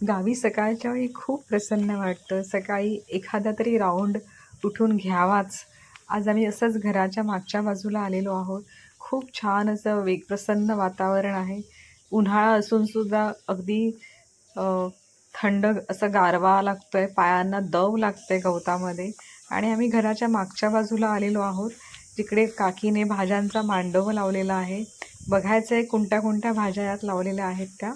गावी सकाळच्या वेळी खूप प्रसन्न वाटतं. सकाळी एखादा तरी राऊंड उठून घ्यावाच. आज आम्ही असंच घराच्या मागच्या बाजूला आलेलो आहोत. खूप छान असं वेग प्रसन्न वातावरण आहे. उन्हाळा असूनसुद्धा अगदी थंड असं गारवा लागतो आहे पायांना दव लागतं आहे गवतामध्ये. आणि आम्ही घराच्या मागच्या बाजूला आलेलो आहोत. तिकडे काकीने भाज्यांचा मांडव लावलेला आहे. बघायचं आहे कोणत्या कोणत्या भाज्या यात लावलेल्या आहेत त्या.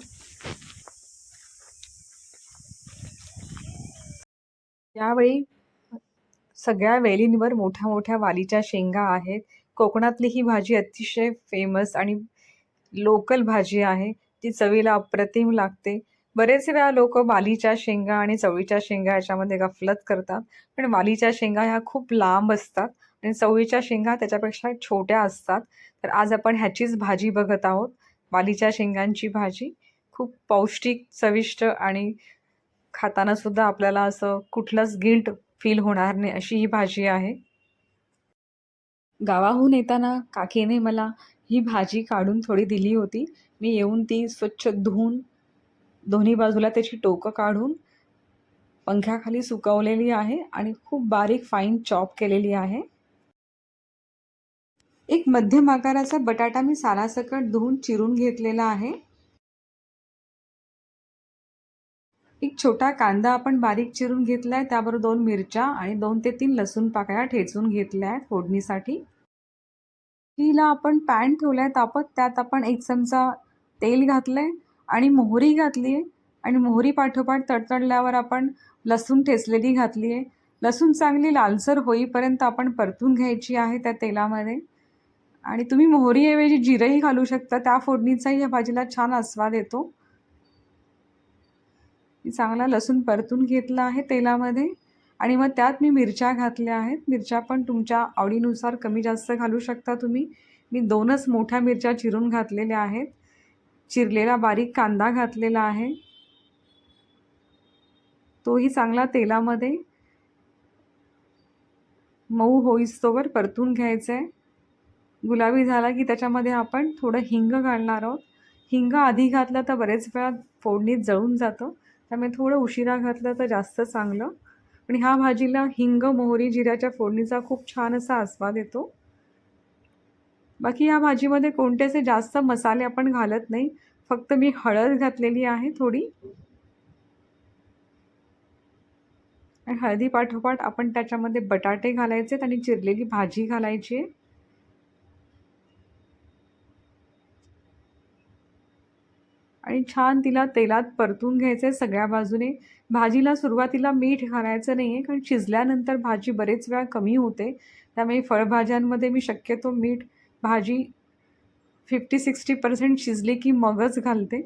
यावेळी सगळ्या वेलींवर मोठ्या मोठ्या वालीच्या शेंगा आहेत. कोकणातली ही भाजी अतिशय फेमस आणि लोकल भाजी आहे. ती चवीला अप्रतिम लागते. बरेच वेळा लोक वालीच्या शेंगा आणि चवळीच्या शेंगा याच्यामध्ये गफलत करतात. पण वालीच्या शेंगा ह्या खूप लांब असतात आणि चवळीच्या शेंगा त्याच्यापेक्षा छोट्या असतात. तर आज आपण ह्याचीच भाजी बघत आहोत. वालीच्या शेंगांची भाजी खूप पौष्टिक चविष्ट आणि खाताना सुद्धा आपल्याला असं कुठलंच गिल्ट फील होणार नाही अशी ही भाजी आहे. गावाहून येताना काकीने मला ही भाजी काढून थोडी दिली होती. मी येऊन ती स्वच्छ धुवून दोन्ही बाजूला त्याची टोकं काढून पंख्याखाली सुकवलेली आहे आणि खूप बारीक फाईन चॉप केलेली आहे. एक मध्यम आकाराचा बटाटा मी सालासकट धुवून चिरून घेतलेला आहे. एक छोटा कांदा आपण बारीक चिरून घेतला आहे त्याबरोबर दोन मिरच्या आणि दोन ते तीन लसूण पाकळ्या ठेचून घेतल्या आहेत फोडणीसाठी. हिला आपण पॅन ठेवलाय तापत त्यात आपण एक चमचा तेल घातलंय आणि मोहरी घातली आहे आणि मोहरी पाठोपाठ तडतडल्यावर आपण लसूण ठेचलेली घातली आहे लसूण चांगली लालसर होईपर्यंत आपण परतून घ्यायची आहे त्या तेलामध्ये. आणि तुम्ही मोहरीऐवजी जिरंही घालू शकता त्या फोडणीचाही या भाजीला छान आस्वाद येतो. मी चांगला लसूण परतून घेतला आहे तेलामध्ये. आणि मग त्यात मी मिरच्या घातल्या आहेत. मिरच्या पण तुमच्या आवडीनुसार कमी जास्त घालू शकता तुम्ही. मी दोनच मोठ्या मिरच्या चिरून घातलेल्या आहेत. चिरलेला बारीक कांदा घातलेला आहे. तोही चांगला तेलामध्ये. मऊ होईस्तोवर परतून घ्यायचं आहे गुलाबी झाला की त्याच्यामध्ये आपण थोडं हिंग घालणार आहोत. हिंग आधी घातलं तर बरेच वेळा फोडणीत जळून जातं. त्यामुळे थोडं उशिरा घातलं तर जास्त चांगलं. पण ह्या भाजीला हिंग मोहरी जिऱ्याच्या फोडणीचा खूप छान असा आस्वाद येतो. बाकी या भाजीमध्ये कोणते असे जास्त मसाले आपण घालत नाही. फक्त मी हळद घातलेली आहे थोडी. आणि हळदी पाठोपाठ आपण त्याच्यामध्ये बटाटे घालायचे आणि चिरलेली भाजी घालायची आहे. आणि छान तिला तेलात परतून घ्यायचं आहे सगळ्या बाजूने. भाजीला सुरुवातीला मीठ घालायचं नाही आहे कारण शिजल्यानंतर भाजी बरेच वेळा कमी होते. त्यामुळे फळभाज्यांमध्ये मी शक्यतो मीठ भाजी फिफ्टी सिक्स्टी पर्सेंट शिजली की मगच घालते.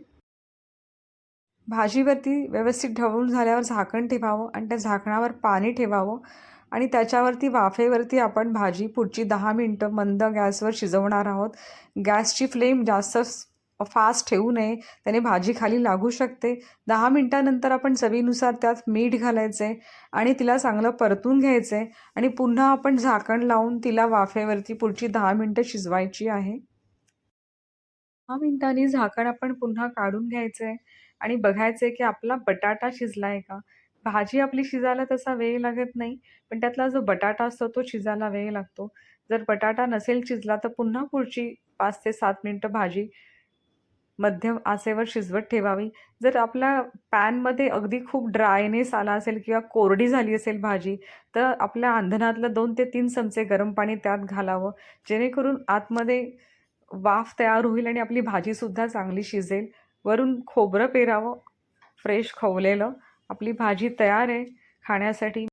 भाजीवरती व्यवस्थित ढवळून झाल्यावर झाकण ठेवावं आणि त्या झाकणावर पाणी ठेवावं आणि त्याच्यावरती वाफेवरती आपण भाजी पुढची दहा मिनटं मंद गॅसवर शिजवणार आहोत. गॅसची फ्लेम जास्त फास्ट ठेवू नये त्याने भाजी खाली लागू शकते. दहा मिनटानंतर आपण चवीनुसार त्यात मीठ घालायचे आणि तिला चांगलं परतून घ्यायचं आहे आणि पुन्हा आपण झाकण लावून तिला वाफेवरती पुढची दहा मिनटं शिजवायची आहे. दहा मिनटांनी झाकण आपण पुन्हा काढून घ्यायचं आहे आणि बघायचं आहे की आपला बटाटा शिजला आहे का? भाजी आपली शिजायला तसा वेळ लागत नाही पण त्यातला जो बटाटा असतो तो शिजायला वेळ लागतो. जर बटाटा नसेल शिजला तर पुन्हा पुढची पाच ते सात मिनटं भाजी मध्यम आचेवर शिजवत ठेवावी. जर आपल्या पॅनमध्ये अगदी खूप ड्रायनेस आला असेल किंवा कोरडी झाली असेल भाजी तर आपल्या आंधणातलं दोन ते तीन चमचे गरम पाणी त्यात घालावं. जेणेकरून आतमध्ये वाफ तयार होईल आणि आपली भाजीसुद्धा चांगली शिजेल. वरून खोबरं पेरावं. फ्रेश खवलेलं. आपली भाजी तयार आहे. खाण्यासाठी